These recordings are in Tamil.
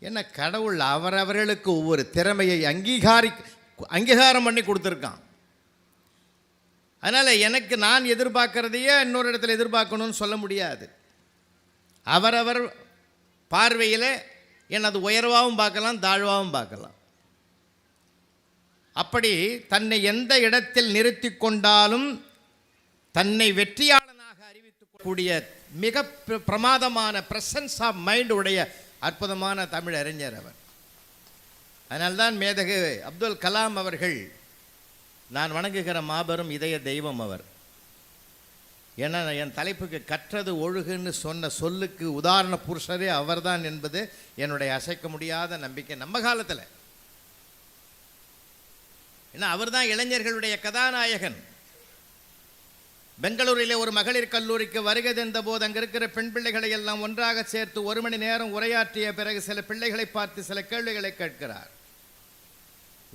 என்ன கடவுள் அவரவர்களுக்கு ஒவ்வொரு திறமையை அங்கீகாரி அங்கீகாரம் பண்ணி கொடுத்துருக்கான். அதனால் எனக்கு நான் எதிர்பார்க்குறதையே இன்னொரு இடத்துல எதிர்பார்க்கணும்னு சொல்ல முடியாது. அவரவர் பார்வையில் எனது உயர்வாகவும் பார்க்கலாம் தாழ்வாகவும் பார்க்கலாம். அப்படி தன்னை எந்த இடத்தில் நிறுத்தி கொண்டாலும் தன்னை வெற்றியாளனாக அறிவித்துக்கூடிய மிக பிரமாதமான பிரசன்ஸ் ஆஃப் மைண்ட் உடைய அற்புதமான தமிழ் அறிஞர் அவர். அதனால்தான் மேதகு அப்துல் கலாம் அவர்கள் நான் வணங்குகிற மாபெரும் இதய தெய்வம் அவர். ஏன்னா என் தலைப்புக்கு கற்றது ஒழுகுன்னு சொன்ன சொல்லுக்கு உதாரண புருஷரே அவர்தான் என்பது என்னுடைய அசைக்க முடியாத நம்பிக்கை நம்ம காலத்தில். ஏன்னா அவர்தான் இளைஞர்களுடைய கதாநாயகன். பெங்களூரிலே ஒரு மகளிர் கல்லூரிக்கு வருகை தந்த போது அங்கே இருக்கிற பெண் பிள்ளைகளை எல்லாம் ஒன்றாக சேர்த்து ஒரு மணி நேரம் உரையாற்றிய பிறகு சில பிள்ளைகளை பார்த்து சில கேள்விகளை கேட்கிறார்.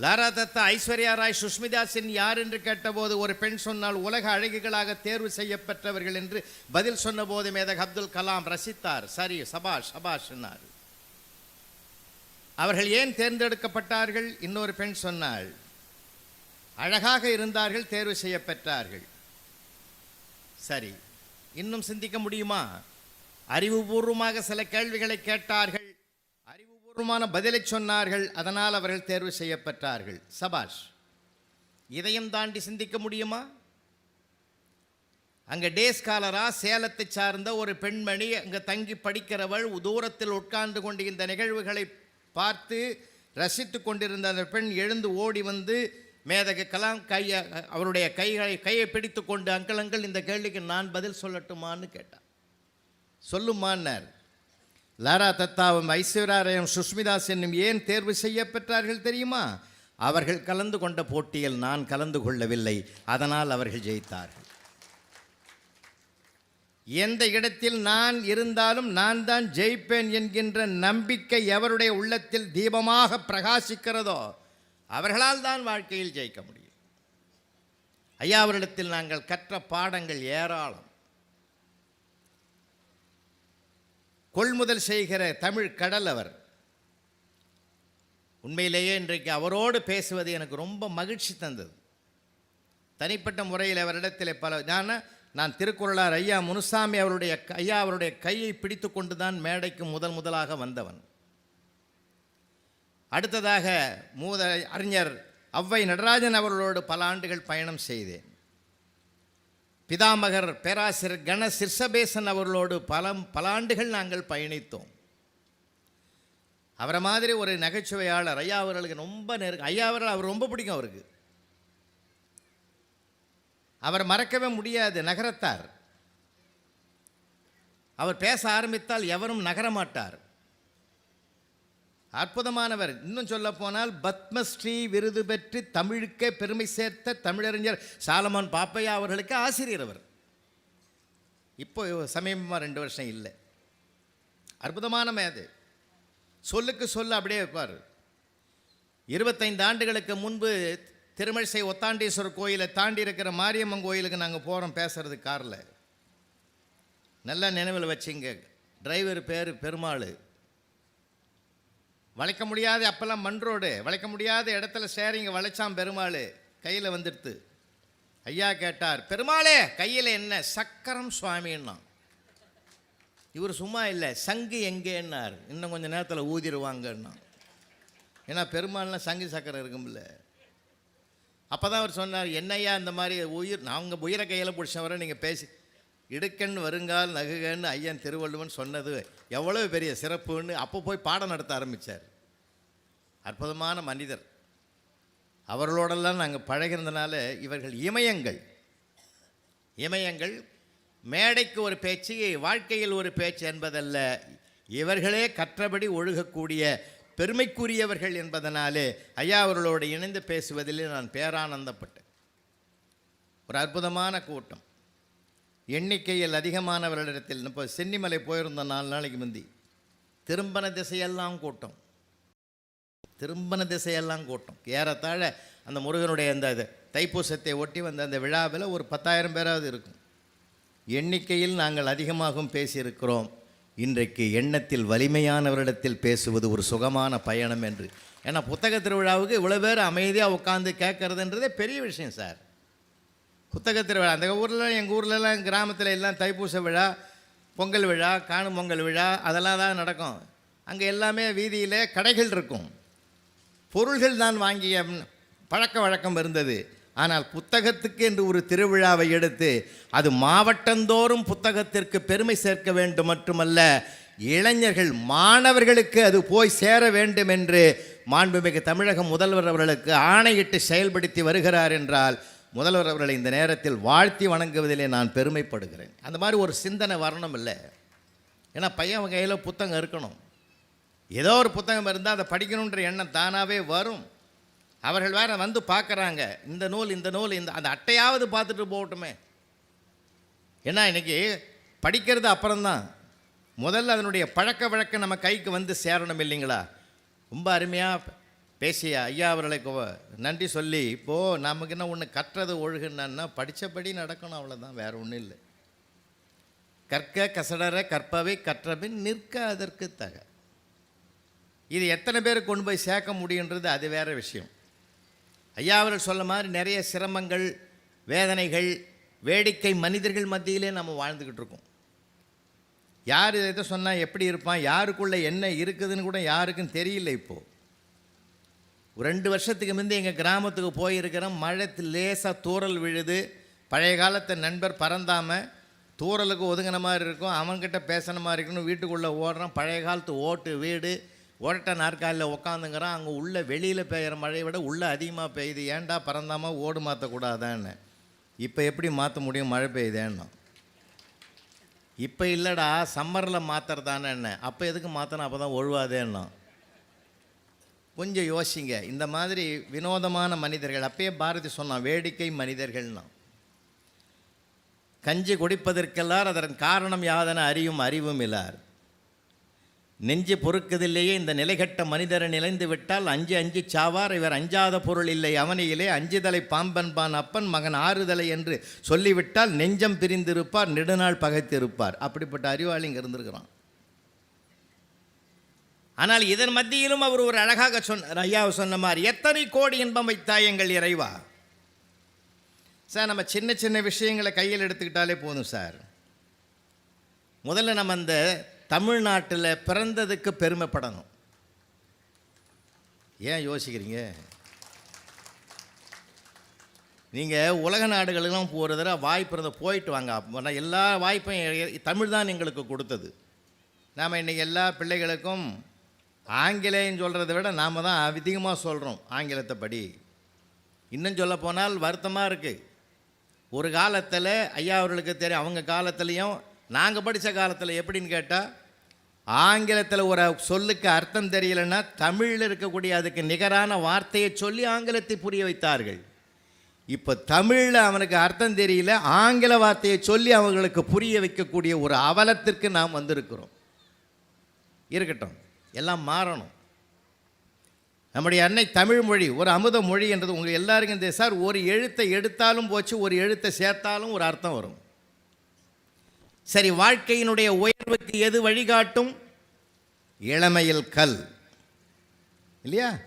லாரா தத்தா ஐஸ்வர்யா ராய் சுஷ்மிதா சென் யார் என்று கேட்டபோது ஒரு பெண் சொன்னால் உலக அழகிகளாக தேர்வு செய்யப்பட்டவர்கள் என்று பதில் சொன்னபோது மேதக் அப்துல் கலாம் ரசித்தார். சரி சபாஷ் சபாஷ் சொன்னார் அவர்கள் ஏன் தேர்ந்தெடுக்கப்பட்டார்கள்? இன்னொரு பெண் சொன்னாள் அழகாக இருந்தார்கள் தேர்வு செய்யப்பெற்றார்கள். சரி இன்னும் சிந்திக்க முடியுமா? அறிவுபூர்வமாக சில கேள்விகளை கேட்டார்கள் அறிவுபூர்வமான பதிலை சொன்னார்கள் அதனால் அவர்கள் தேர்வு செய்யப்பட்டார்கள் சபாஷ் இதையும் தாண்டி சிந்திக்க முடியுமா? அங்கே டேஸ்காலராக சேலத்தை சார்ந்த ஒரு பெண்மணி அங்கே தங்கி படிக்கிறவள் தூரத்தில் உட்கார்ந்து கொண்டு இந்த நிகழ்வுகளை பார்த்து ரசித்து கொண்டிருந்த அந்த பெண் எழுந்து ஓடி வந்து மேதக கலாம் கையை அவருடைய கைகளை கையை பிடித்து கொண்டு அங்கிள் அங்கிள் இந்த கேள்விக்கு நான் பதில் சொல்லட்டுமான்னு கேட்டான் சொல்லுமான்னார். லாரா தத்தாவும் ஐஸ்வர்யாரையும் சுஷ்மிதா சென்னும் ஏன் தேர்வு செய்யப்பெற்றார்கள் தெரியுமா? அவர்கள் கலந்து கொண்ட போட்டியில் நான் கலந்து கொள்ளவில்லை. அதனால் அவர்கள் ஜெயித்தார்கள். எந்த இடத்தில் நான் இருந்தாலும் நான் தான் ஜெயிப்பேன் என்கின்ற நம்பிக்கை எவருடைய உள்ளத்தில் தீபமாக பிரகாசிக்கிறதோ அவர்களால் தான் வாழ்க்கையில் ஜெயிக்க முடியும். ஐயா அவரிடத்தில் நாங்கள் கற்ற பாடங்கள் ஏராளம். கொள்முதல் செய்கிற தமிழ் கடல் அவர். உண்மையிலேயே இன்றைக்கு அவரோடு பேசுவது எனக்கு ரொம்ப மகிழ்ச்சி தந்தது. தனிப்பட்ட முறையில் அவரிடத்தில் பல நான் நான் திருக்குறளார் ஐயா முனுசாமி அவருடைய ஐயா அவருடைய கையை பிடித்து கொண்டு தான் மேடைக்கு முதல் முதலாக வந்தவன். அடுத்ததாக மூத அறிஞர் அவ்வை நடராஜன் அவர்களோடு பல ஆண்டுகள் பயணம் செய்தேன். பிதாமகர் பேராசிரியர் கண சிர்சபேசன் அவர்களோடு பல பல ஆண்டுகள் நாங்கள் பயணித்தோம். அவரை மாதிரி ஒரு நகைச்சுவையாளர் ஐயா அவர்களுக்கு ரொம்ப நெருக்கம் ஐயா அவர்கள் அவர் ரொம்ப பிடிக்கும் அவருக்கு. அவர் மறக்கவே முடியாது நகரத்தார். அவர் பேச ஆரம்பித்தால் எவரும் நகரமாட்டார். அற்புதமானவர். இன்னும் சொல்ல போனால் பத்மஸ்ரீ விருது பெற்று தமிழுக்கே பெருமை சேர்த்த தமிழறிஞர் சாலமான் பாப்பையா அவர்களுக்கு ஆசிரியர் அவர். இப்போ சமீபமாக ரெண்டு வருஷம் இல்லை. அற்புதமான மேது சொல்லுக்கு சொல்ல அப்படியே இருப்பார் இருபத்தைந்து ஆண்டுகளுக்கு முன்பு திருமழிசை ஒத்தாண்டீஸ்வரர் கோயிலை தாண்டி இருக்கிற மாரியம்மன் கோயிலுக்கு நாங்கள் போகிறோம் பேசுறது காரில். நல்லா நினைவில் வச்சிங்க. டிரைவர் பேர் பெருமாள். வளைக்க முடியாத அப்போல்லாம் மண் ரோடு. வளைக்க முடியாத இடத்துல சேரிங்க வளைச்சான் பெருமாள். கையில் வந்துடுத்து. ஐயா கேட்டார் பெருமாளே கையில் என்ன? சக்கரம் சுவாமின்னா இவர் சும்மா இல்லை சங்கு எங்கேன்னார்? இன்னும் கொஞ்சம் நேரத்தில் ஊதிடுவாங்கன்னா ஏன்னா பெருமாள்னா சங்கு சக்கரம் இருக்கும்ல. அப்போ தான் அவர் சொன்னார் என்னையா இந்த மாதிரி உயிர்? நான் உங்கள் உயிரை கையில் பிடிச்சவரை நீங்கள் பேசி இடுக்கண் வருங்கால் நகுகன்னு ஐயன் திருவள்ளுவன் சொன்னது எவ்வளவு பெரிய சிறப்புன்னு அப்போ போய் பாடம் நடத்த ஆரம்பித்தார் அற்புதமான மனிதர். அவர்களோடெல்லாம் நாங்கள் பழகிறதுனால இவர்கள் இமயங்கள். இமயங்கள் மேடைக்கு ஒரு பேச்சு வாழ்க்கையில் ஒரு பேச்சு என்பதல்ல. இவர்களே கற்றபடி ஒழுகக்கூடிய பெருமைக்குரியவர்கள் என்பதனாலே ஐயா அவர்களோடு இணைந்து பேசுவதிலே நான் பேரானந்தப்பட்டேன். ஒரு அற்புதமான கூட்டம். எண்ணிக்கையில் அதிகமானவர்களிடத்தில் இப்போ சென்னிமலை போயிருந்த நாலு நாளைக்கு முந்தி திரும்பன திசையெல்லாம் கூட்டம். திரும்பன திசையெல்லாம் கூட்டம். ஏறத்தாழ அந்த முருகனுடைய அந்த இது தைப்பூசத்தை ஒட்டி வந்த அந்த விழாவில் ஒரு பத்தாயிரம் பேராவது இருக்கும். எண்ணிக்கையில் நாங்கள் அதிகமாகவும் பேசியிருக்கிறோம். இன்றைக்கு எண்ணத்தில் வலிமையானவரிடத்தில் பேசுவது ஒரு சுகமான பயணம் என்று. ஏன்னா புத்தக திருவிழாவுக்கு இவ்வளோ பேர் அமைதியாக உட்காந்து கேட்கறதுன்றதே பெரிய விஷயம் சார். புத்தக திருவிழா அந்த ஊரில் எங்கள் ஊர்லலாம் கிராமத்தில் எல்லாம் தைப்பூச விழா பொங்கல் விழா காணும் பொங்கல் விழா அதெல்லாம் தான் நடக்கும். அங்கே எல்லாமே வீதியில் கடைகள் இருக்கும். பொருள்கள் தான் வாங்கிய பழக்க வழக்கம் இருந்தது. ஆனால் புத்தகத்துக்கு என்று ஒரு திருவிழாவை எடுத்து அது மாவட்டந்தோறும் புத்தகத்திற்கு பெருமை சேர்க்க வேண்டும் மட்டுமல்ல இளைஞர்கள் மாணவர்களுக்கு அது போய் சேர வேண்டும் என்று மாண்புமிகு தமிழக முதல்வர் அவர்களுக்கு ஆணையிட்டு செயல்படுத்தி வருகிறார் என்றால் முதல்வர் அவர்களை இந்த நேரத்தில் வாழ்த்தி வணங்குவதிலே நான் பெருமைப்படுகிறேன். அந்த மாதிரி ஒரு சிந்தனை வரணும் இல்லை. ஏன்னா பையன் கையில் புத்தகம் இருக்கணும். ஏதோ ஒரு புத்தகம் இருந்தால் அதை படிக்கணுன்ற எண்ணம் தானாகவே வரும். அவர்கள் வேற வந்து பார்க்குறாங்க. இந்த நூல் இந்த நூல் இந்த அந்த அட்டையாவது பார்த்துட்டு போகட்டுமே. ஏன்னா இன்றைக்கி படிக்கிறது அப்புறம்தான். முதல்ல அதனுடைய பழக்க வழக்கம் நம்ம கைக்கு வந்து சேரணும் இல்லைங்களா? ரொம்ப அருமையாக பேசிய ஐயா அவர்களுக்கு நன்றி சொல்லி இப்போது நமக்கு என்ன ஒன்று கற்றது ஒழுகுன்னா படித்தபடி நடக்கணும் அவ்வளோதான் வேறு ஒன்றும் இல்லை. கற்க கசடர கற்பவை கற்றபின் நிற்க அதற்கு தக. இது எத்தனை பேர் கொண்டு போய் சேர்க்க முடியுன்றது அது வேற விஷயம். ஐயா அவர்கள் சொல்ல மாதிரி நிறைய சிரமங்கள் வேதனைகள் வேடிக்கை மனிதர்கள் மத்தியிலே நம்ம வாழ்ந்துக்கிட்டு இருக்கோம். யார் எதை சொன்னால் எப்படி இருப்பான் யாருக்குள்ளே என்ன இருக்குதுன்னு கூட யாருக்கும் தெரியல இப்போது ரெண்டு வருஷத்துக்கு முந்தி எங்கள் கிராமத்துக்கு போயிருக்கிறோம் மழை லேசாக தூரல் விழுது. பழைய காலத்து நண்பர் பறந்தாமல் தூரலுக்கு ஒதுங்கின மாதிரி இருக்கும். அவன்கிட்ட பேசின மாதிரி இருக்கணும் வீட்டுக்குள்ளே ஓடுறான். பழைய காலத்து ஓட்டு வீடு ஓட்ட நாற்காலில் உக்காந்துங்கிறான். அங்கே உள்ள வெளியில் பெய்கிற மழையை விட உள்ளே அதிகமாக பெய்யுது. ஏன்டா பறந்தாமல் ஓடு மாற்றக்கூடாதான்னு இப்போ எப்படி மாற்ற முடியும் மழை பெய்யுதேன்னு. இப்போ இல்லைடா சம்மரில் மாற்றுறதானே என்ன அப்போ எதுக்கு மாற்றணும் அப்போ தான் ஒழுவாதேன்னு. கொஞ்சம் யோசிங்க. இந்த மாதிரி வினோதமான மனிதர்கள் அப்பயே பாரதி சொன்னான் வேடிக்கை மனிதர்கள்னா. கஞ்சி குடிப்பதற்கெல்லாம் அதன் காரணம் யாதென அறியும் அறிவும் இல்லார். நெஞ்சு பொறுக்குதில்லையே இந்த நிலைகட்ட மனிதரை நிலைந்து விட்டால் அஞ்சு அஞ்சு சாவார் இவர் அஞ்சாத பொருள் இல்லை அவனையிலே அஞ்சுதலை பாம்பன்பான் அப்பன் மகன் ஆறுதலை என்று சொல்லிவிட்டால் நெஞ்சம் பிரிந்திருப்பார் நெடுநாள் பகைத்திருப்பார். அப்படிப்பட்ட அறிவாளி இங்கே இருந்திருக்கிறான். ஆனால் இதன் மத்தியிலும் அவர் ஒரு அழகாக சொன்னார் ஐயாவை சொன்ன மாதிரி எத்தனை கோடி இன்பம் வைத்தாய் எங்கள் இறைவா? சார் நம்ம சின்ன சின்ன விஷயங்களை கையில் எடுத்துக்கிட்டாலே போதும் சார். முதல்ல நம்ம அந்த தமிழ்நாட்டில் பிறந்ததுக்கு பெருமைப்படணும். ஏன் யோசிக்கிறீங்க? நீங்கள் உலக நாடுகளுக்கெல்லாம் போகிற தடவை வாய்ப்பு இருந்த போயிட்டு வாங்க. அப்போ எல்லா வாய்ப்பையும் தமிழ் தான் எங்களுக்கு கொடுத்தது. நாம் இன்றைக்கி எல்லா பிள்ளைகளுக்கும் ஆங்கிலேயம் சொல்கிறத விட நாம் தான் அதிகமாக சொல்கிறோம் ஆங்கிலத்தை படி. இன்னும் சொல்ல போனால் வருத்தமாக இருக்குது ஒரு காலத்தில் ஐயா அவர்களுக்கு தெரியும் அவங்க காலத்துலேயும் நாங்கள் படித்த காலத்தில் எப்படின்னு கேட்டால் ஆங்கிலத்தில் ஒரு சொல்லுக்கு அர்த்தம் தெரியலன்னா தமிழில் இருக்கக்கூடிய அதுக்கு நிகரான வார்த்தையை சொல்லி ஆங்கிலத்தை புரிய வைத்தார்கள். இப்போ தமிழில் அவனுக்கு அர்த்தம் தெரியல ஆங்கில வார்த்தையை சொல்லி அவங்களுக்கு புரிய வைக்கக்கூடிய ஒரு அவலத்திற்கு நாம் வந்திருக்கிறோம். இருக்கட்டும். எல்லாம் மாறணும். நம்முடைய அன்னை தமிழ் மொழி ஒரு அமுத மொழி என்றது உங்கள் எல்லாருக்கும் இந்த சார் ஒரு எழுத்தை எடுத்தாலும் போச்சு ஒரு எழுத்தை சேர்த்தாலும் ஒரு அர்த்தம் வரும். சரி வாழ்க்கையினுடைய உயர்வுக்கு எது வழிகாட்டும்? இளமையில் கல். இல்லையா?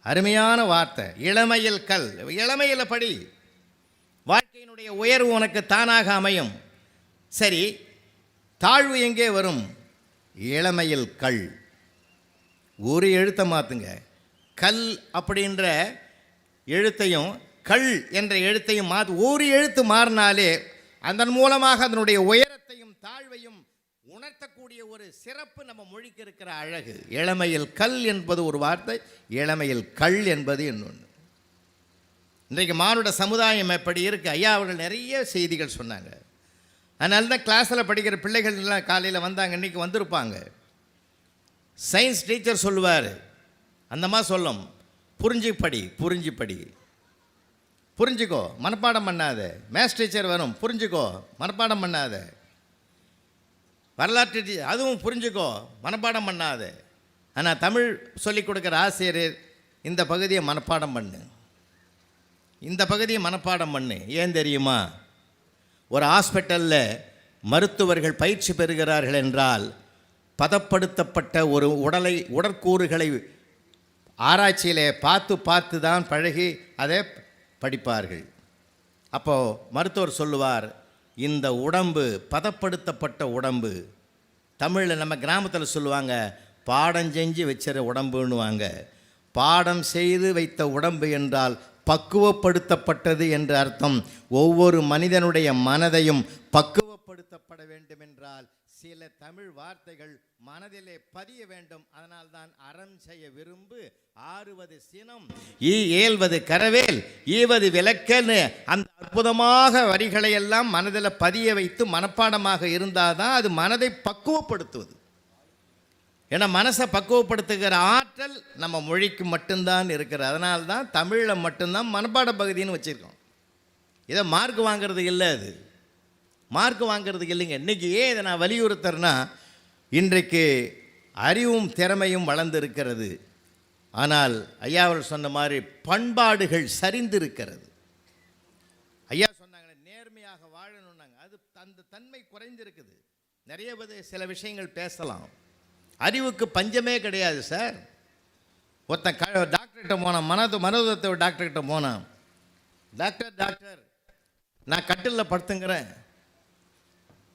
அருமையான வார்த்தை. இளமையில் கல். இளமையில் படி. வாழ்க்கையினுடைய உயர்வு உனக்கு தானாக அமையும். சரி தாழ்வு எங்கே வரும்? இளமையில் கல். ஒரு எழுத்தை மாற்றுங்க கல் அப்படின்ற எழுத்தையும் கள் என்ற எழுத்தையும் மாற்று ஒரு எழுத்து மாறினாலே அதன் மூலமாக அதனுடைய உயரத்தையும் தாழ்வையும் உணர்த்தக்கூடிய ஒரு சிறப்பு நம்ம மொழிக்கு இருக்கிற அழகு. இளமையில் கல் என்பது ஒரு வார்த்தை இளமையில் கல் என்பது இன்னொன்று இன்றைக்கு மானுட சமுதாயம் எப்படி இருக்குது ஐயா அவர்கள் நிறைய செய்திகள் சொன்னாங்க. அதனால தான் கிளாஸில் படிக்கிற பிள்ளைகள்லாம் காலையில் வந்தாங்க இன்றைக்கி வந்திருப்பாங்க. சயின்ஸ் டீச்சர் சொல்லுவார். அந்த மாதிரி சொல்லும் புரிஞ்சு படி புரிஞ்சு படி. புரிஞ்சுக்கோ மனப்பாடம் பண்ணாத. மேத்ஸ் டீச்சர் வரும் புரிஞ்சுக்கோ மனப்பாடம் பண்ணாத. வரலாற்று டீ அதுவும் புரிஞ்சுக்கோ மனப்பாடம் பண்ணாத. ஆனால் தமிழ் சொல்லிக் கொடுக்குற ஆசிரியர் இந்த பகுதியை மனப்பாடம் பண்ணு. இந்த பகுதியை மனப்பாடம் பண்ணு. ஏன் தெரியுமா? ஒரு ஹாஸ்பிட்டலில் மருத்துவர்கள் பயிற்சி பெறுகிறார்கள் என்றால் பதப்படுத்தப்பட்ட ஒரு உடலை உடற்கூறுகளை ஆராய்ச்சியிலே பார்த்து பார்த்து தான் பழகி அதை படிப்பார்கள். அப்போது மருத்துவர் சொல்லுவார் இந்த உடம்பு பதப்படுத்தப்பட்ட உடம்பு. தமிழில் நம்ம கிராமத்தில் சொல்லுவாங்க பாடம் செஞ்சு வச்சிற உடம்புன்னுவாங்க. பாடம் செய்து வைத்த உடம்பு என்றால் பக்குவப்படுத்தப்பட்டது என்று அர்த்தம். ஒவ்வொரு மனிதனுடைய மனதையும் பக்குவப்படுத்தப்பட வேண்டும் என்றால் சில தமிழ் வார்த்தைகள் மனதிலே பதிய வேண்டும். அதனால்தான் அறம் செய்ய விரும்பு ஆறுவது சினம் ஈ ஏல்வது கரவேல் ஈவது விளக்கன்னு அந்த அற்புதமாக வரிகளை எல்லாம் மனதில் பதிய வைத்து மனப்பாடமாக இருந்தால் தான் அது மனதை பக்குவப்படுத்துவது. ஏன்னா மனசை பக்குவப்படுத்துகிற ஆற்றல் நம்ம மொழிக்கு மட்டும்தான் இருக்கிற அதனால தான் தமிழில் மட்டும்தான் மனப்பாட பகுதின்னு வச்சுருக்கோம். இதை மார்க் வாங்குறது இல்லை அது. மார்க் வாங்கிறது இல்லைங்க. இன்றைக்கி ஏன் இதை நான் வலியுறுத்துறேன்னா இன்றைக்கு அறிவும் திறமையும் வளர்ந்திருக்கிறது. ஆனால் ஐயா அவர் சொன்ன மாதிரி பண்பாடுகள் சரிந்திருக்கிறது. ஐயா சொன்னாங்க நேர்மையாக வாழணும்னாங்க. அது அந்த தன்மை குறைந்திருக்குது நிறைய சில விஷயங்கள் பேசலாம். அறிவுக்கு பஞ்சமே கிடையாது சார். ஒருத்தன் க டாக்டர்கிட்ட போனான் மனது மனோதத்தை டாக்டர்கிட்ட போனான். டாக்டர் டாக்டர் நான் கட்டிலில் படுத்துங்கிறேன்.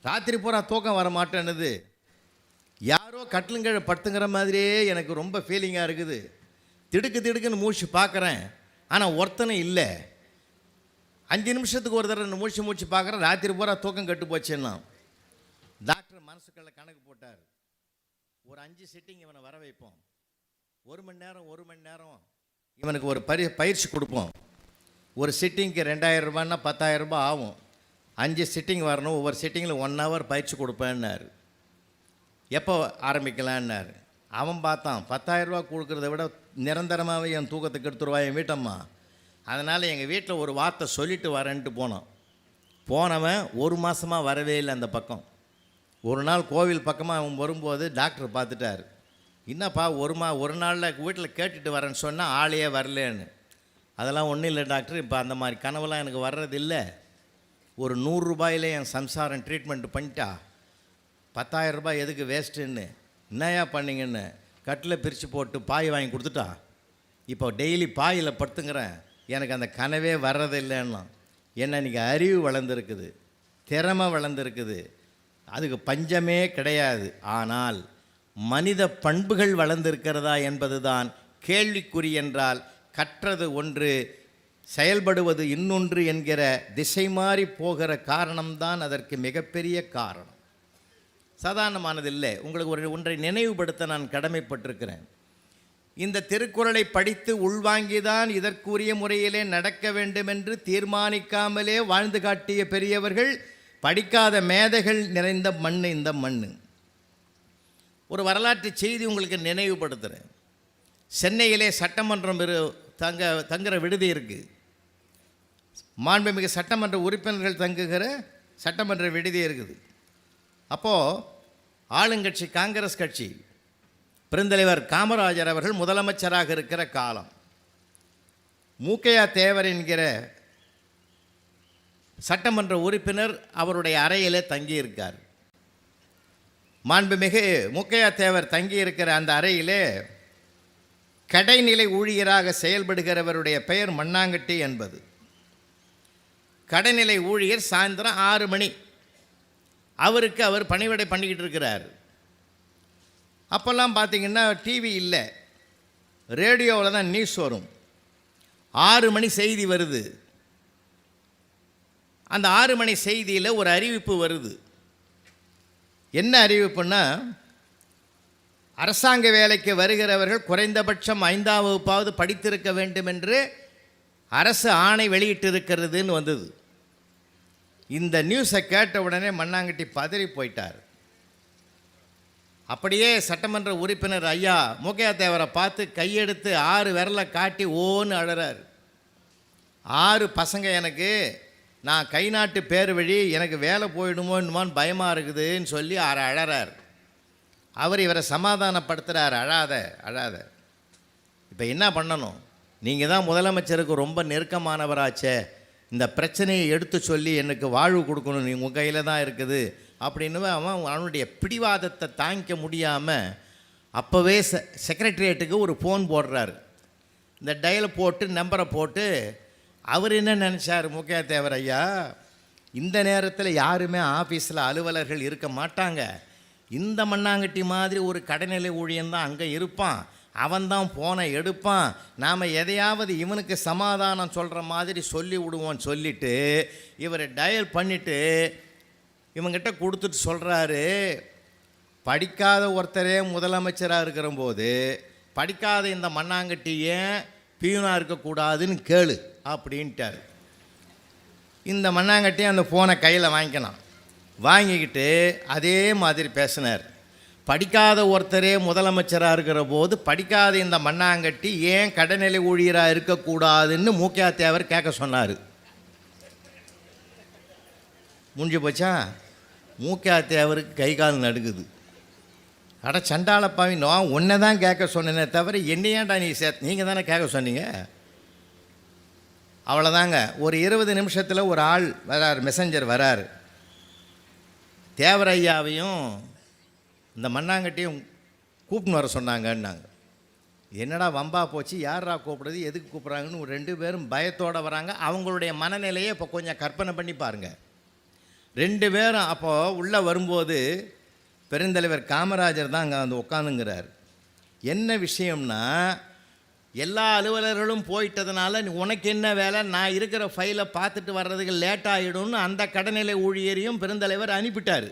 ராத்திரி பூரா தூக்கம் வர மாட்டேன்னுது யாரோ கட்டிலுங்கீழ படுத்துங்கிற மாதிரியே எனக்கு ரொம்ப ஃபீலிங்காக இருக்குது. திடுக்கு திடுக்குன்னு மூச்சு பார்க்குறேன் ஆனால் ஒருத்தனும் இல்லை. அஞ்சு நிமிஷத்துக்கு ஒரு தடவை மூச்சு மூச்சு பார்க்குறேன் ராத்திரி பூரா தூக்கம் கட்டு போச்சுன்னா டாக்டர் மனசுக்குள்ள கணக்கு போட்டார். ஒரு அஞ்சு சிட்டிங் இவனை வர வைப்போம். ஒரு மணி நேரம் ஒரு மணி நேரம் இவனுக்கு ஒரு பரி பயிற்சி கொடுப்போம். ஒரு சிட்டிங்க்கு ரெண்டாயிரம் ரூபான்னா பத்தாயிரம் ரூபாய் ஆகும். அஞ்சு சிட்டிங் வரணும் ஒவ்வொரு சிட்டிங்கில் ஒன் ஹவர் பயிற்சி கொடுப்பேன்னாரு. எப்போ ஆரம்பிக்கலான்னாரு? அவன் பார்த்தான் பத்தாயிரம் ரூபா கொடுக்குறத விட நிரந்தரமாகவே என் தூக்கத்துக்கு எடுத்துருவா என் வீட்டம்மா. அதனால் எங்கள் வீட்டில் ஒரு வார்த்தை சொல்லிட்டு வரேன்ட்டு போனான். போனவன் ஒரு மாதமாக வரவே இல்லை அந்த பக்கம். ஒரு நாள் கோவில் பக்கமாக அவன் வரும்போது டாக்டர் பார்த்துட்டார். என்னப்பா ஒரு மா ஒரு நாளில் வீட்டில் கேட்டுட்டு வரேன்னு சொன்னால் ஆளையே வரலேன்னு. அதெல்லாம் ஒன்றும் இல்லை டாக்டர் இப்போ அந்த மாதிரி கனவுலாம் எனக்கு வர்றதில்லை ஒரு நூறுரூபாயில் என் சம்சாரம் ட்ரீட்மெண்ட் பண்ணிட்டா பத்தாயிரம் ரூபாய் எதுக்கு வேஸ்ட்டுன்னு. என்னையா பண்ணிங்கன்னு? கட்டில் பிரித்து போட்டு பாய் வாங்கி கொடுத்துட்டா. இப்போ டெய்லி பாயில் படுத்துங்கிறேன். எனக்கு அந்த கனவே வர்றதில்லைன்னா என்ன இன்றைக்கி அறிவு வளர்ந்துருக்குது. திறமை வளர்ந்துருக்குது. அதுக்கு பஞ்சமே கிடையாது. ஆனால் மனித பண்புகள் வளர்ந்திருக்கிறதா என்பதுதான் கேள்விக்குறி என்றால் கற்றது ஒன்று செயல்படுவது இன்னொன்று என்கிற திசை மாறி போகிற காரணம்தான் அதற்கு மிகப்பெரிய காரணம். சாதாரணமானதில்லை உங்களுக்கு ஒரு ஒன்றை நினைவுபடுத்த நான் கடமைப்பட்டிருக்கிறேன். இந்த திருக்குறளை படித்து உள்வாங்கிதான் இதற்குரிய முறையிலே நடக்க வேண்டும் என்று தீர்மானிக்காமலே வாழ்ந்து காட்டிய பெரியவர்கள் படிக்காத மேதைகள் நிறைந்த மண் இந்த மண் ஒரு வரலாற்று செய்தி உங்களுக்கு நினைவுபடுத்துகிறேன் சென்னையிலே சட்டமன்றம் இரு தங்க தங்குற விடுதி இருக்குது மாண்புமிகு சட்டமன்ற உறுப்பினர்கள் தங்குகிற சட்டமன்ற விடுதி இருக்குது. அப்போது ஆளுங்கட்சி காங்கிரஸ் கட்சி பெருந்தலைவர் காமராஜர் அவர்கள் முதலமைச்சராக இருக்கிற காலம். மூக்கையா தேவர் என்கிற சட்டமன்ற உறுப்பினர் அவருடைய அறையிலே தங்கியிருக்கார். மாண்புமிகு முக்கையா தேவர் தங்கியிருக்கிற அந்த அறையிலே கடைநிலை ஊழியராக செயல்படுகிறவருடைய பெயர் மண்ணாங்கட்டி என்பது. கடைநிலை ஊழியர் சாயந்தரம் ஆறு மணி. அவருக்கு அவர் பணிவிடை பண்ணிக்கிட்டு இருக்கிறார். அப்போல்லாம் பார்த்தீங்கன்னா டிவி இல்லை. ரேடியோவில் தான் நியூஸ் வரும். ஆறு மணி செய்தி வருது. அந்த ஆறு மணி செய்தியில் ஒரு அறிவிப்பு வருது. என்ன அறிவிப்புன்னா அரசாங்க வேலைக்கு வருகிறவர்கள் குறைந்தபட்சம் ஐந்தாம் வகுப்பாவது படித்திருக்க வேண்டும் என்று அரசு ஆணை வெளியிட்டிருக்கிறதுன்னு வந்தது. இந்த நியூஸை கேட்ட உடனே மண்ணாங்கட்டி பதறி போயிட்டார். அப்படியே சட்டமன்ற உறுப்பினர் ஐயா மூக்கையா தேவரை பார்த்து கையெடுத்து ஆறு விரலை காட்டி ஓன்னு அழறார். ஆறு பசங்க எனக்கு நான் கை நாட்டு பேர் வழி எனக்கு வேலை போயிடுமோ என்னமோன்னு பயமாக இருக்குதுன்னு சொல்லி ஆறு அழறார். அவர் இவரை சமாதானப்படுத்துகிறார் அழாத அழாத. இப்போ என்ன பண்ணணும்? நீங்கள் தான் முதலமைச்சருக்கு ரொம்ப நெருக்கமானவராச்சே. இந்த பிரச்சனையை எடுத்து சொல்லி எனக்கு வாழ்வு கொடுக்கணும். நீ உங்கள் கையில் தான் இருக்குது. அப்படின்னு அவன் அவனுடைய பிடிவாதத்தை தாங்கிக்க முடியாமல் அப்போவே செ செக்ரட்டரியேட்டுக்கு ஒரு ஃபோன் போடுறாரு. இந்த டயலை போட்டு நம்பரை போட்டு அவர் என்ன நினச்சார் முக்கிய தேவர் ஐயா? இந்த நேரத்தில் யாருமே ஆஃபீஸில் அலுவலர்கள் இருக்க மாட்டாங்க. இந்த மண்ணாங்கட்டி மாதிரி ஒரு கடைநிலை ஊழியன்தான் அங்கே இருப்பான். அவன்தான் போனை எடுப்பான். நாம் எதையாவது இவனுக்கு சமாதானம் சொல்கிற மாதிரி சொல்லி விடுவோன்னு சொல்லிவிட்டு இவரை டயல் பண்ணிவிட்டு இவங்கிட்ட கொடுத்துட்டு சொல்கிறாரு படிக்காத ஒருத்தரே முதலமைச்சராக இருக்கிற போது படிக்காத இந்த மண்ணாங்கட்டி ஏன் பியூனாக இருக்கக்கூடாதுன்னு கேளு. அப்படின்ட்டார். இந்த மண்ணாங்கட்டி அந்த ஃபோனை கையில் வாங்கிக்கலாம் வாங்கிக்கிட்டு அதே மாதிரி பேசினார். படிக்காத ஒருத்தரே முதலமைச்சராக இருக்கிற போது படிக்காத இந்த மண்ணாங்கட்டி ஏன் கடைநிலை ஊழியராக இருக்கக்கூடாதுன்னு மூக்கியா தேவர் கேட்க சொன்னார். முடிஞ்சு போச்சா? மூக்கியா தேவருக்கு கை கால் நடுங்குது. அட சண்டாளப்பாவி நான் உன்னை தான் கேட்க சொன்னேனே தவிர என்னையாண்டா நீ சே நீங்கள் தானே கேட்க சொன்னீங்க? அவ்வளோதாங்க ஒரு இருபது நிமிஷத்தில் ஒரு ஆள் வரார் மெசஞ்சர் வரார். தேவரையாவையும் இந்த மண்ணாங்கட்டியும் கூப்பிட்டு வர சொன்னாங்கன்னாங்க. என்னடா வம்பா போச்சு யாரா கூப்பிடுறது எதுக்கு கூப்பிட்றாங்கன்னு ஒரு ரெண்டு பேரும் பயத்தோடு வராங்க. அவங்களுடைய மனநிலையை இப்போ கொஞ்சம் கற்பனை பண்ணி பாருங்கள் ரெண்டு பேரும் அப்போது உள்ளே வரும்போது பெருந்தலைவர் காமராஜர் தான் அங்கே வந்து உட்காந்துங்கிறார் என்ன விஷயம்னா எல்லா அலுவலர்களும் போயிட்டதுனால உனக்கு என்ன வேலை? நான் இருக்கிற ஃபைலை பார்த்துட்டு வர்றதுக்கு லேட் ஆகிடும்னு அந்த கடநிலை ஊழியரையும் பெருந்தலைவர் அனுப்பிட்டார்.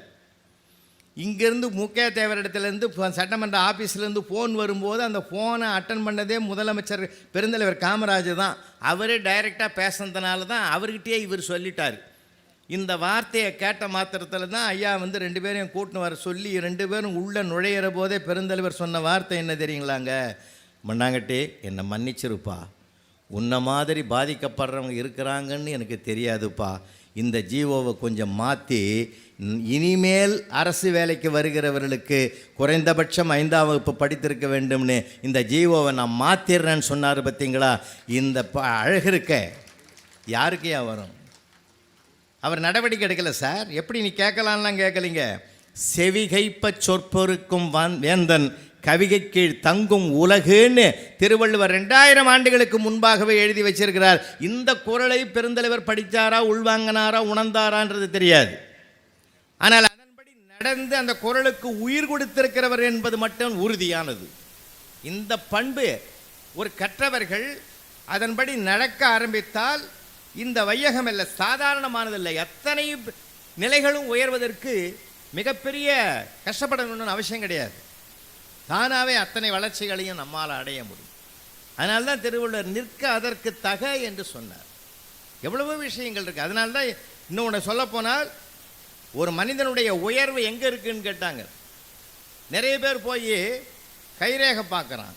இங்கேருந்து முக்கிய தேவரிடத்துலேருந்து சட்டமன்ற ஆஃபீஸ்லேருந்து ஃபோன் வரும்போது அந்த ஃபோனை அட்டன் பண்ணதே முதலமைச்சர் பெருந்தலைவர் காமராஜர் தான். அவரே டைரெக்டாக பேசுனதுனால தான் அவர்கிட்டயே இவர் சொல்லிட்டார். இந்த வார்த்தையை கேட்ட மாத்திரத்தில் தான் ஐயா வந்து ரெண்டு பேரையும் கூட்டின்னு வர சொல்லி ரெண்டு பேரும் உள்ளே நுழையிற போதே பெருந்தலைவர் சொன்ன வார்த்தை என்ன தெரியுங்களாங்க? மண்ணாங்கட்டி என்னை மன்னிச்சிருப்பா. உன்னை மாதிரி பாதிக்கப்படுறவங்க இருக்கிறாங்கன்னு எனக்கு தெரியாதுப்பா. இந்த ஜீவோவை கொஞ்சம் மாற்றி இனிமேல் அரசு வேலைக்கு வருகிறவர்களுக்கு குறைந்தபட்சம் ஐந்தாம் வகுப்பு படித்திருக்க வேண்டும்னு இந்த ஜீவோவை நான் மாற்றிடுறேன்னு சொன்னார் பார்த்தீங்களா இந்த ப அழகு இருக்க யாருக்கையா வரும்? அவர் நடவடிக்கை எடுக்கல சார். எப்படி நீ கேட்கலான்லாம் கேட்கலீங்க. செவிகைப்ப சொற்பொருக்கும் வந் வேந்தன் கவிகை கீழ் தங்கும் உலகுன்னு திருவள்ளுவர் ரெண்டாயிரம் ஆண்டுகளுக்கு முன்பாகவே எழுதி வச்சிருக்கிறார். இந்த குரலை பெருந்தலைவர் படித்தாரா உள்வாங்கினாரா உணர்ந்தாரான்றது தெரியாது. ஆனால் அதன்படி நடந்து அந்த குரலுக்கு உயிர் கொடுத்திருக்கிறவர் என்பது மட்டும் உறுதியானது. இந்த பண்பு ஒரு கற்றவர்கள் அதன்படி நடக்க ஆரம்பித்தால் இந்த வையகம் அல்ல சாதாரணமானதில்லை. அத்தனை நிலைகளும் உயர்வதற்கு மிகப்பெரிய கஷ்டப்படணும்னு அவசியம் கிடையாது. தானாகவே அத்தனை வளர்ச்சிகளையும் நம்மால் அடைய முடியும். அதனால தான் திருவள்ளுவர் நிற்க அதற்கு தக என்று சொன்னார். எவ்வளவோ விஷயங்கள் இருக்குது அதனால தான் இன்னொன்று சொல்லப்போனால் ஒரு மனிதனுடைய உயர்வு எங்கே இருக்குன்னு கேட்டாங்க. நிறைய பேர் போய் கைரேகை பார்க்குறான்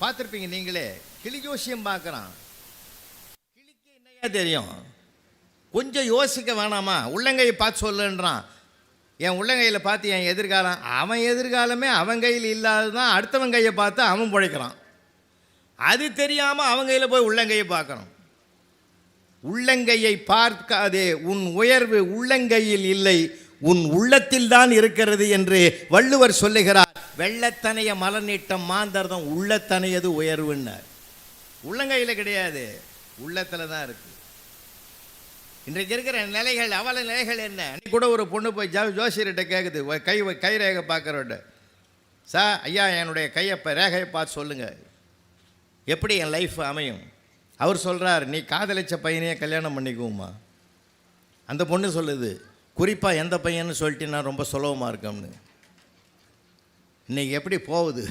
பார்த்துருப்பீங்க நீங்களே கிளி ஜோசியம் பார்க்குறான் கிளிக்கு என்னையா தெரியும்? கொஞ்சம் யோசிக்க வேணாமா? உள்ளங்கையை பார்த்து சொல்லுன்றான். என் உள்ளங்கையில் பார்த்து என் எதிர்காலம் அவன் எதிர்காலமே அவன் கையில் இல்லாதது தான் அடுத்தவன் கையை பார்த்து அவன் பிழைக்கிறான் அது தெரியாமல் அவன் கையில் போய் உள்ளங்கையை பார்க்கணும். உள்ளங்கையை பார்க்காதே உன் உயர்வு உள்ளங்கையில் இல்லை உன் உள்ளத்தில் தான் இருக்கிறது என்று வள்ளுவர் சொல்லுகிறார். வெள்ளத்தனைய மலர் நீட்டம் மாந்தர்தம் உள்ளத்தனையது உயர்வுன்னார். உள்ளங்கையில் கிடையாது உள்ளத்தில் தான் இருக்குது இன்றைக்கு இருக்கிற நிலைகள் அவல நிலைகள் என்ன? கூட ஒரு பொண்ணு போய் ஜோ ஜோசியர்கிட்ட கேட்குது கை கை ரேகை பார்க்குறோட சார் ஐயா என்னுடைய கையை இப்போ ரேகையை பார்த்து சொல்லுங்கள் எப்படி என் லைஃப் அமையும்? அவர் சொல்கிறார் நீ காதலிச்ச பையனையே கல்யாணம் பண்ணிக்குவோமா அந்த பொண்ணு சொல்லுது குறிப்பாக எந்த பையன்னு சொல்லிட்டு நான் ரொம்ப சுலபமாக இருக்கோம்னு. இன்னைக்கு எப்படி போகுது?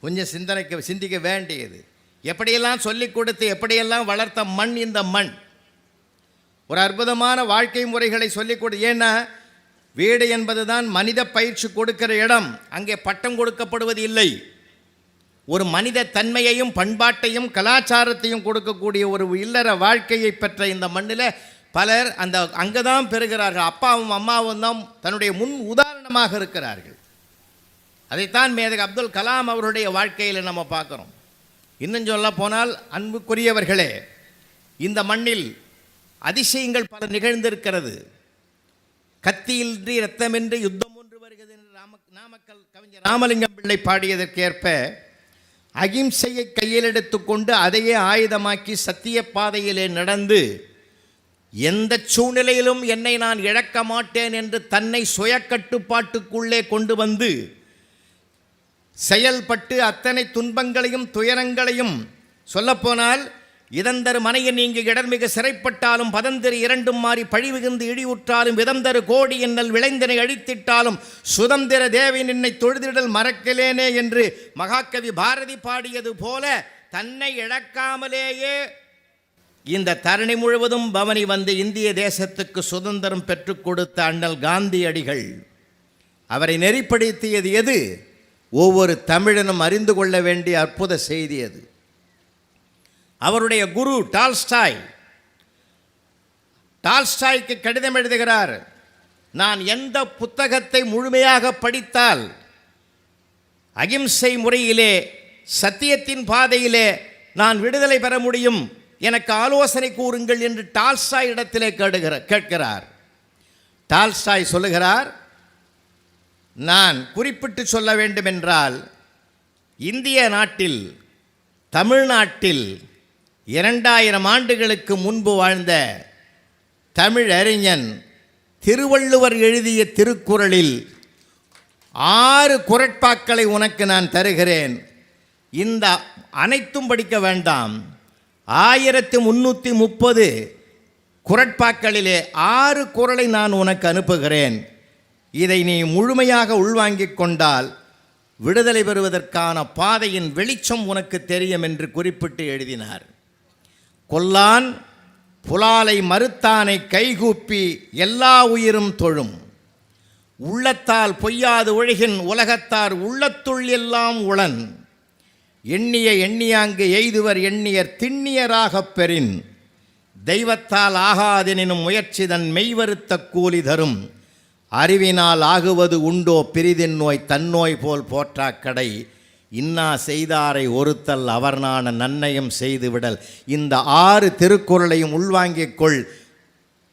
கொஞ்சம் சிந்தனைக்கு சிந்திக்க வேண்டியது. எப்படியெல்லாம் சொல்லிக் கொடுத்து எப்படியெல்லாம் வளர்த்த மண் இந்த மண்? ஒரு அற்புதமான வாழ்க்கை முறைகளை சொல்லிக் கொடு. ஏன்னா வீடு என்பதுதான் மனித பயிற்சி கொடுக்கிற இடம். அங்கே பட்டம் கொடுக்கப்படுவது இல்லை. ஒரு மனித தன்மையையும் பண்பாட்டையும் கலாச்சாரத்தையும் கொடுக்கக்கூடிய ஒரு இல்லற வாழ்க்கையை பெற்ற இந்த மண்ணில் பலர் அந்த அங்கே தான் பெறுகிறார்கள். அப்பாவும் அம்மாவும் தான் தன்னுடைய முன் உதாரணமாக இருக்கிறார்கள். அதைத்தான் மேதக அப்துல் கலாம் அவருடைய வாழ்க்கையில் நம்ம பார்க்குறோம். இன்னும் சொல்ல போனால் அன்புக்குரியவர்களே இந்த மண்ணில் அதிசயங்கள் பல நிகழ்ந்திருக்கிறது. கத்தியின்றி ரத்தமின்றி யுத்தம் ஒன்று வருகிறது என்று ராம நாமக்கல் கவிஞர் ராமலிங்கம் பிள்ளை பாடியதற்கேற்ப அகிம்சையை கையில் எடுத்துக்கொண்டு அதையே ஆயுதமாக்கி சத்திய பாதையிலே நடந்து எந்த சூழ்நிலையிலும் என்னை நான் இழக்க மாட்டேன் என்று தன்னை சுய கட்டுப்பாட்டுக்குள்ளே கொண்டு வந்து செயல்பட்டு அத்தனை துன்பங்களையும் துயரங்களையும் சொல்லப்போனால் இதந்தரு மனையின் நீங்கு இடர்மிகு சிறைப்பட்டாலும் பதந்தரு இரண்டும் மாறி பழிவிகுந்து இழிவுற்றாலும் விதந்தரு கோடி என்னல் விளைந்தனை அழித்திட்டாலும் சுதந்திர தேவி நின்னை தொழுதிடல் மறக்கலேனே என்று மகாகவி பாரதி பாடியது போல தன்னை இழக்காமலேயே இந்த தரணி முழுவதும் பவனி வந்து இந்திய தேசத்துக்கு சுதந்திரம் பெற்றுக் கொடுத்த அண்ணல் காந்தியடிகள். அவரை நெறிப்படுத்தியது எது? ஒவ்வொரு தமிழனும் அறிந்து கொள்ள வேண்டிய அற்புத செய்தி அது. அவருடைய குரு டால்ஸ்டாய். டால்ஸ்டாய்க்கு கடிதம் எழுதுகிறார். நான் எந்த புத்தகத்தை முழுமையாக படித்தால் அகிம்சை முறையிலே சத்தியத்தின் பாதையிலே நான் விடுதலை பெற முடியும்? எனக்கு ஆலோசனை கூறுங்கள் என்று டால்ஸ்டாய் இடத்திலே கேடுகிற கேட்கிறார். டால்ஸ்டாய் சொல்லுகிறார் நான் குறிப்பிட்டு சொல்ல வேண்டுமென்றால் இந்திய நாட்டில் தமிழ்நாட்டில் இரண்டாயிரம் ஆண்டுகளுக்கு முன்பு வாழ்ந்த தமிழறிஞன் திருவள்ளுவர் எழுதிய திருக்குறளில் ஆறு குரட்பாக்களை உனக்கு நான் தருகிறேன். இந்த அனைத்தும் படிக்க வேண்டாம். ஆயிரத்தி முன்னூற்றி முப்பது குரட்பாக்களிலே ஆறு குறளை நான் உனக்கு அனுப்புகிறேன். இதை நீ முழுமையாக உள்வாங்கிக் கொண்டால் விடுதலை பெறுவதற்கான பாதையின் வெளிச்சம் உனக்கு தெரியும் என்று குறிப்பிட்டு எழுதினார். கொல்லான் புலாலை மறுத்தானை கைகூப்பி எல்லா உயிரும் தொழும். உள்ளத்தால் பொய்யாது ஒழுகின் உலகத்தார் உள்ளத்துள் எல்லாம் உளன். எண்ணிய எண்ணியாங்கு எய்துவர் எண்ணியர் திண்ணியராகப் பெறின். தெய்வத்தால் ஆகாதெனினும் முயற்சி தன் மெய்வருத்த கூலி தரும். அறிவினால் ஆகுவது உண்டோ பிரிதின் நோய் தன்னோய் போல் போற்றாக்கடை இன்னா செய்தாரை ஒருத்தல் அவர்னான நன்னயம் செய்துவிடல். இந்த ஆறு திருக்குறளையும் உள்வாங்கிக் கொள்.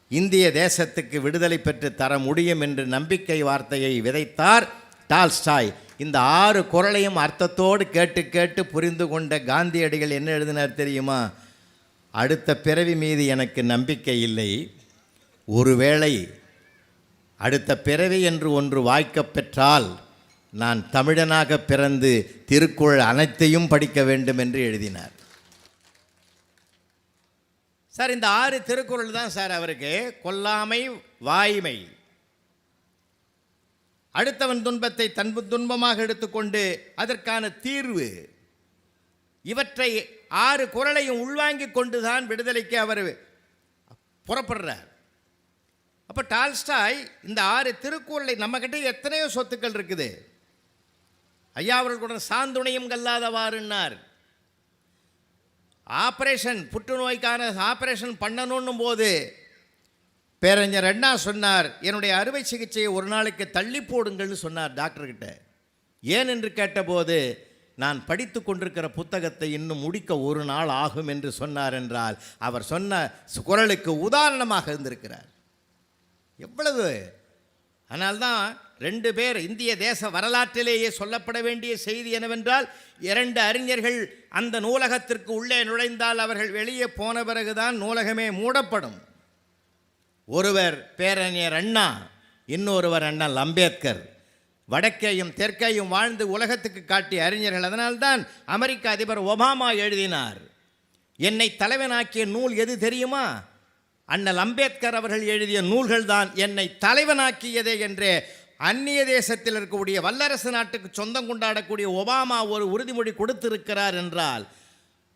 இந்திய தேசத்துக்கு விடுதலை பெற்று தர முடியும் என்று நம்பிக்கை வார்த்தையை விதைத்தார் டால்ஸ்டாய். இந்த ஆறு குரலையும் அர்த்தத்தோடு கேட்டு கேட்டு புரிந்து கொண்ட காந்தியடிகள் என்ன எழுதினார் தெரியுமா? அடுத்த பிறவி மீது எனக்கு நம்பிக்கை இல்லை. ஒருவேளை அடுத்த பிறவி என்று ஒன்று வாய்க்கப் பெற்றால் நான் தமிழனாக பிறந்து திருக்குறள் அனைத்தையும் படிக்க வேண்டும் என்று எழுதினார். சார் இந்த ஆறு திருக்குறள் தான் சார் அவருக்கு. கொல்லாமை வாய்மை. அடுத்தவன் துன்பத்தை தன் துன்பமாக எடுத்துக்கொண்டு அதற்கான தீர்வு. இவற்றை ஆறு குறளையும் உள்வாங்கிக் கொண்டுதான் விடுதலைக்கு அவர் புறப்படுறார். அப்போ டால்ஸ்டாய் இந்த ஆறு திருக்குறளை நம்மக்கிட்ட எத்தனையோ சொத்துக்கள் இருக்குது. ஐயா அவர்கள் கூட சாந்துணையும் கல்லாதவாறுன்னார். ஆப்ரேஷன் புற்றுநோய்க்கான ஆப்ரேஷன் பண்ணணுன்னும் போது பேரஞ்சர் அண்ணா சொன்னார் என்னுடைய அறுவை சிகிச்சையை ஒரு நாளைக்கு தள்ளி போடுங்கள்னு சொன்னார் டாக்டர்கிட்ட ஏன் என்று கேட்டபோது நான் படித்து கொண்டிருக்கிற புத்தகத்தை இன்னும் முடிக்க ஒரு நாள் ஆகும் என்று சொன்னார் என்றால் அவர் சொன்ன குரலுக்கு உதாரணமாக இருந்திருக்கிறார். எவ்வளவு அதனால்தான் ரெண்டு பேர் இந்திய தேச வரலாற்றிலேயே சொல்லப்பட வேண்டிய செய்தி என்னவென்றால் இரண்டு அறிஞர்கள் அந்த நூலகத்திற்கு உள்ளே நுழைந்தால் அவர்கள் வெளியே போன பிறகுதான் நூலகமே மூடப்படும். ஒருவர் பேரறிஞர் அண்ணா இன்னொருவர் அண்ணல் அம்பேத்கர். வடக்கேயும் தெற்கையும் வாழ்ந்து உலகத்துக்கு காட்டிய அறிஞர்கள் அதனால்தான் அமெரிக்க அதிபர் ஒபாமா எழுதினார். என்னை தலைவனாக்கிய நூல் எது தெரியுமா? அண்ணல் அம்பேத்கர் அவர்கள் எழுதிய நூல்கள் தான் என்னை தலைவனாக்கியதே என்று அந்நிய தேசத்தில் இருக்கக்கூடிய வல்லரசு நாட்டுக்கு சொந்தம் கொண்டாடக்கூடிய ஒபாமா ஒரு உறுதிமொழி கொடுத்திருக்கிறார் என்றால்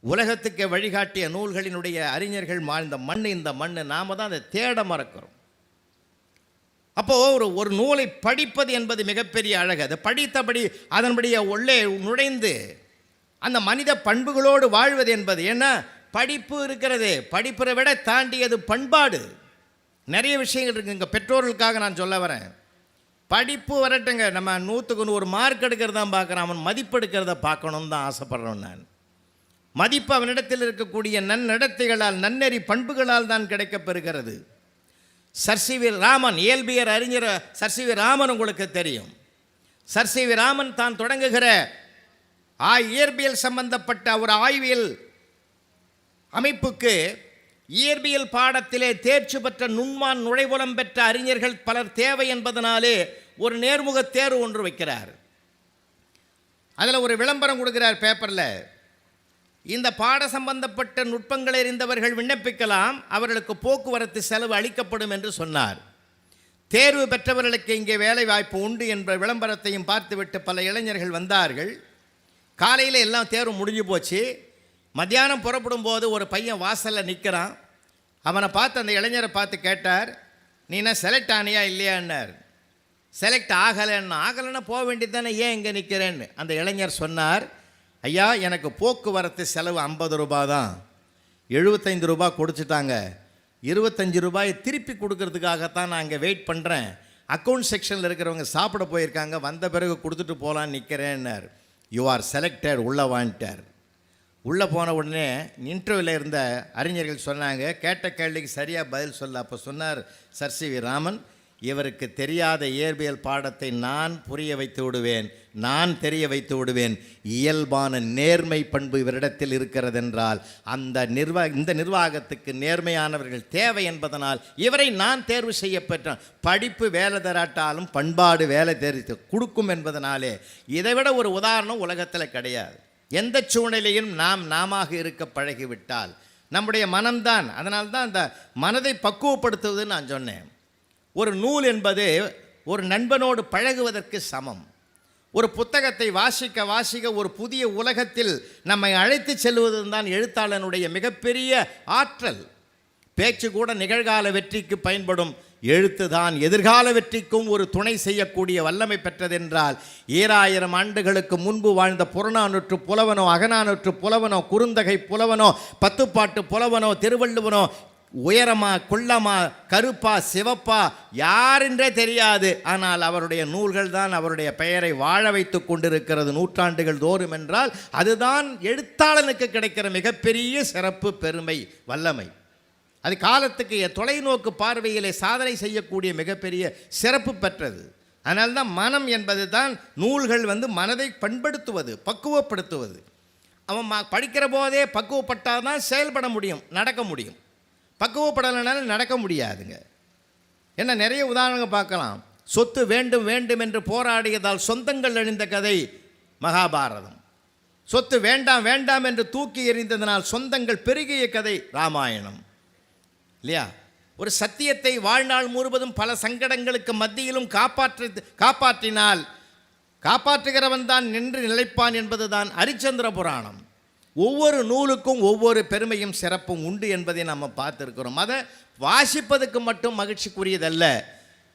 உலகத்துக்கு வழிகாட்டிய நூல்களினுடைய அறிஞர்கள் வாழ்ந்த மண் இந்த மண் நாம் தான் அதை தேட மறக்கிறோம். அப்போது ஒரு ஒரு நூலை படிப்பது என்பது மிகப்பெரிய அழகு. அதை படித்தபடி அதன்படியே உள்ளே நுழைந்து அந்த மனித பண்புகளோடு வாழ்வது என்பது. ஏன்னா படிப்பு இருக்கிறது. படிப்பை விட தாண்டியது பண்பாடு. நிறைய விஷயங்கள் இருக்குது இங்கே பெற்றோர்களுக்காக நான் சொல்ல வரேன். படிப்பு வரட்டுங்க. நம்ம நூற்றுக்கு நூறு மார்க் எடுக்கிறது தான் அவன் மதிப்பு எடுக்கிறத பார்க்கணுன்னு தான் ஆசைப்பட்றோம் நான். மதிப்பு அவனிடத்தில் இருக்கக்கூடிய நன்னடத்தைகளால் நன்னெறி பண்புகளால் தான் கிடைக்கப்பெறுகிறது. சர்சிவி ராமன் இயல்பியர் அறிஞர் சர்சிவி ராமன் உங்களுக்கு தெரியும். சர்சிவி ராமன் தான் தொடங்குகிற ஆ இயற்பியல் சம்பந்தப்பட்ட ஒரு ஆய்வியல் அமைப்புக்கு இயற்பியல் பாடத்திலே தேர்ச்சி பெற்ற நுண்மான் நுழைவுலம் பெற்ற அறிஞர்கள் பலர் தேவை என்பதனாலே ஒரு நேர்முக தேர்வு ஒன்று வைக்கிறார். அதில் ஒரு விளம்பரம் கொடுக்கிறார் பேப்பரில். இந்த பாட சம்பந்தப்பட்ட நுட்பங்களை அறிந்தவர்கள் விண்ணப்பிக்கலாம் அவர்களுக்கு போக்குவரத்து செலவு அளிக்கப்படும் என்று சொன்னார். தேர்வு பெற்றவர்களுக்கு இங்கே வேலை வாய்ப்பு உண்டு என்ற விளம்பரத்தையும் பார்த்துவிட்டு பல இளைஞர்கள் வந்தார்கள். காலையில் எல்லாம் தேர்வு முடிஞ்சு போச்சு. மத்தியானம் புறப்படும் போது ஒரு பையன் வாசலில் நிற்கிறான் அவனை பார்த்து அந்த இளைஞரை பார்த்து கேட்டார் நீ என்ன செலக்ட் ஆனியா இல்லையான்னார். செலக்ட் ஆகலைன்னா ஆகலைன்னா போக வேண்டியது தானே ஏன் இங்கே நிற்கிறேன்னு அந்த இளைஞர் சொன்னார் ஐயா எனக்கு போக்குவரத்து செலவு ஐம்பது ரூபா தான். எழுபத்தைந்து ரூபாய் கொடுத்துட்டாங்க. இருபத்தஞ்சு ரூபாயை திருப்பி கொடுக்கறதுக்காகத்தான் நான் இங்கே வெயிட் பண்ணுறேன் அக்கௌண்ட் செக்ஷனில் இருக்கிறவங்க சாப்பிட போயிருக்காங்க வந்த பிறகு கொடுத்துட்டு போகலான்னு நிற்கிறேன்னார் யூ ஆர் செலக்டட் உள்ளே வாங்கிட்டார். உள்ளே போன உடனே இன்டர்வியூவில் இருந்த அறிஞர்கள் சொன்னாங்க கேட்ட கேள்விக்கு சரியாக பதில் சொல்ல அப்போ சொன்னார் சர் சி வி ராமன் இவருக்கு தெரியாத இயற்பியல் பாடத்தை நான் புரிய வைத்து விடுவேன். நான் தெரிய வைத்து விடுவேன். இயல்பான நேர்மை பண்பு இவரிடத்தில் இருக்கிறதென்றால் அந்த நிர்வாக இந்த நிர்வாகத்துக்கு நேர்மையானவர்கள் தேவை என்பதனால் இவரை நான் தேர்வு செய்ய பெற்றேன். படிப்பு வேலை தராட்டாலும் பண்பாடு வேலை தெரிவித்து கொடுக்கும் என்பதனாலே இதைவிட ஒரு உதாரணம் உலகத்தில் கிடையாது. எந்த சூழ்நிலையும் நாம் நாமாக இருக்க பழகிவிட்டால் நம்முடைய மனம்தான் அதனால தான் அந்த மனதை பக்குவப்படுத்துவதுன்னு நான் சொன்னேன். ஒரு நூல் என்பது ஒரு நண்பனோடு பழகுவதற்கு சமம். ஒரு புத்தகத்தை வாசிக்க வாசிக்க ஒரு புதிய உலகத்தில் நம்மை அழைத்து செல்வது தான் எழுத்தாளனுடைய மிகப்பெரிய ஆற்றல். பேச்சு கூட நிகழ்கால வெற்றிக்கு பயன்படும் எழுத்துதான் எதிர்கால வெற்றிக்கும் ஒரு துணை செய்யக்கூடிய வல்லமை பெற்றதென்றால் ஈராயிரம் ஆண்டுகளுக்கு முன்பு வாழ்ந்த புறநானூற்று புலவனோ அகநானூற்று புலவனோ குறுந்தகை புலவனோ பத்துப்பாட்டு புலவனோ திருவள்ளுவனோ உயரமா குள்ளமா கருப்பா சிவப்பா யாரென்றே தெரியாது. ஆனால் அவருடைய நூல்கள் தான் அவருடைய பெயரை வாழ வைத்து கொண்டிருக்கிறது நூற்றாண்டுகள் தோறும் என்றால் அதுதான் எழுத்தாளனுக்கு கிடைக்கிற மிகப்பெரிய சிறப்பு பெருமை வல்லமை. அது காலத்துக்கு தொலைநோக்கு பார்வையிலே சாதனை செய்யக்கூடிய மிகப்பெரிய சிறப்பு பெற்றது. அதனால்தான் மனம் என்பது தான் நூல்கள் வந்து மனதை பண்படுத்துவது பக்குவப்படுத்துவது. அவன் ம- படிக்கிற போதே பக்குவப்பட்டால் தான் செயல்பட முடியும் நடக்க முடியும். பக்குவப்படலைனாலும் நடக்க முடியாதுங்க. என்ன நிறைய உதாரணங்கள் பார்க்கலாம். சொத்து வேண்டும் வேண்டும் என்று போராடியதால் சொந்தங்கள் அழிந்த கதை மகாபாரதம். சொத்து வேண்டாம் வேண்டாம் என்று தூக்கி எறிந்ததனால் சொந்தங்கள் பெருகிய கதை ராமாயணம். இல்லையா? ஒரு சத்தியத்தை வாழ்நாள் முழுவதும் பல சங்கடங்களுக்கு மத்தியிலும் காப்பாற்று காப்பாற்றினால் காப்பாற்றுகிறவன் தான் நின்று நிலைப்பான் என்பதுதான் ஹரிச்சந்திர புராணம். ஒவ்வொரு நூலுக்கும் ஒவ்வொரு பெருமையும் சிறப்பும் உண்டு என்பதை நம்ம பார்த்துருக்கிறோம். அதை வாசிப்பதற்கு மட்டும் மகிழ்ச்சிக்குரியதல்ல.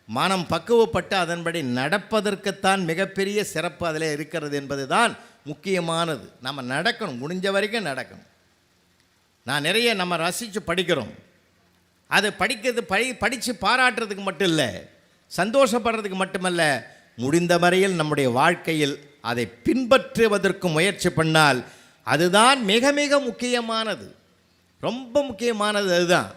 மனம் பக்குவப்பட்டு அதன்படி நடப்பதற்குத்தான் மிகப்பெரிய சிறப்பு அதில் இருக்கிறது என்பது தான் முக்கியமானது. நம்ம நடக்கணும் முடிஞ்ச வரைக்கும் நடக்கணும். நான் நிறைய நம்ம ரசித்து படிக்கிறோம். அதை படிக்கிறது படி படித்து பாராட்டுறதுக்கு மட்டும் இல்லை சந்தோஷப்படுறதுக்கு மட்டுமல்ல முடிந்த வரையில் நம்முடைய வாழ்க்கையில் அதை பின்பற்றுவதற்கு முயற்சி பண்ணால் அதுதான் மிக மிக முக்கியமானது. ரொம்ப முக்கியமானது அதுதான்.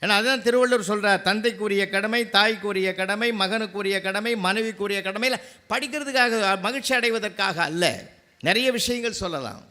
ஏன்னா அதுதான் திருவள்ளுவர் சொல்கிறார் தந்தைக்குரிய கடமை தாய்க்குரிய கடமை மகனுக்குரிய கடமை மனைவிக்குரிய கடமையில் படிக்கிறதுக்காக மகிழ்ச்சி அடைவதற்காக அல்ல. நிறைய விஷயங்கள் சொல்லலாம்.